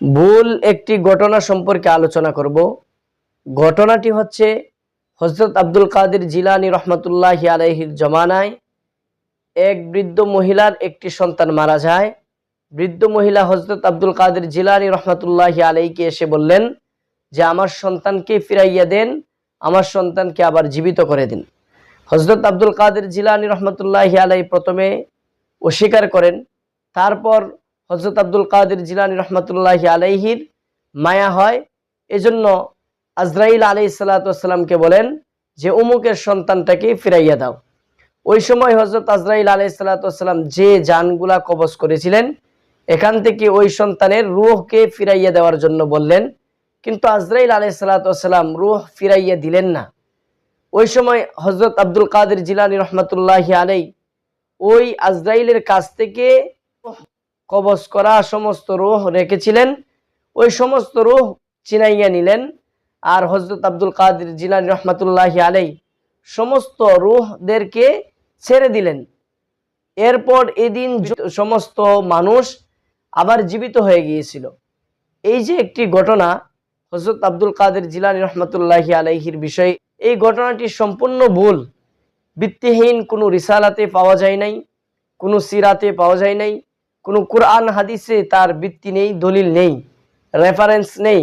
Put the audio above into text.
ভুল একটি ঘটনা সম্পর্কে আলোচনা করব। ঘটনাটি হচ্ছে হজরত আব্দুল কাদের জিলানি রহমতুল্লাহ আলাইহির জমানায় এক বৃদ্ধ মহিলার একটি সন্তান মারা যায়। বৃদ্ধ মহিলা হজরত আব্দুল কাদের জিলানি রহমতুল্লাহ আলাইকে এসে বললেন যে, আমার সন্তানকে ফিরাইয়া দেন, আমার সন্তানকে আবার জীবিত করে দিন। হজরত আব্দুল কাদের জিলানি রহমতুল্লাহ আলাই প্রথমে অস্বীকার করেন। তারপর হজরত আব্দুল কাদের জিলানি রহমতুল্লাহ আলাইহির মায়া হয়। এজন্য আজরাইল আলাই সাল্লাতামকে বলেন যে, অমুকের সন্তানটাকে ফিরাইয়া দাও। ওই সময় হজরত আজরাইল আলাই সাল্লাতাম যে যানগুলা কবজ করেছিলেন, এখান থেকে ওই সন্তানের রুহকে ফিরাইয়া দেওয়ার জন্য বললেন। কিন্তু আজরাইল আলাই সাল্লাতাম রুহ ফিরাইয়া দিলেন না। ওই সময় হজরত আব্দুল কাদের জিলানি রহমতুল্লাহ আলাই ওই আজরাইলের কাছ থেকে কবজ করা সমস্ত রুহ রেখেছিলেন। ওই সমস্ত রুহ চিনাইয়া নিলেন। আর হজরত আব্দুল কাদের জিলানি রহমতুল্লাহ আলাই সমস্ত রুহদেরকে ছেড়ে দিলেন। এরপর এদিন সমস্ত মানুষ আবার জীবিত হয়ে গিয়েছিল। এই যে একটি ঘটনা হজরত আব্দুল কাদের জিলানি রহমতুল্লাহ আলাইহির বিষয়ে, এই ঘটনাটি সম্পূর্ণ ভুল। ভিত্তিহীন কোনো রিসালাতে পাওয়া যায় নাই, কোনো সিরাতে পাওয়া যায় নাই। কোনো কোরআন হাদিসে তার ভিত্তি নেই দলিল নেই রেফারেন্স নেই।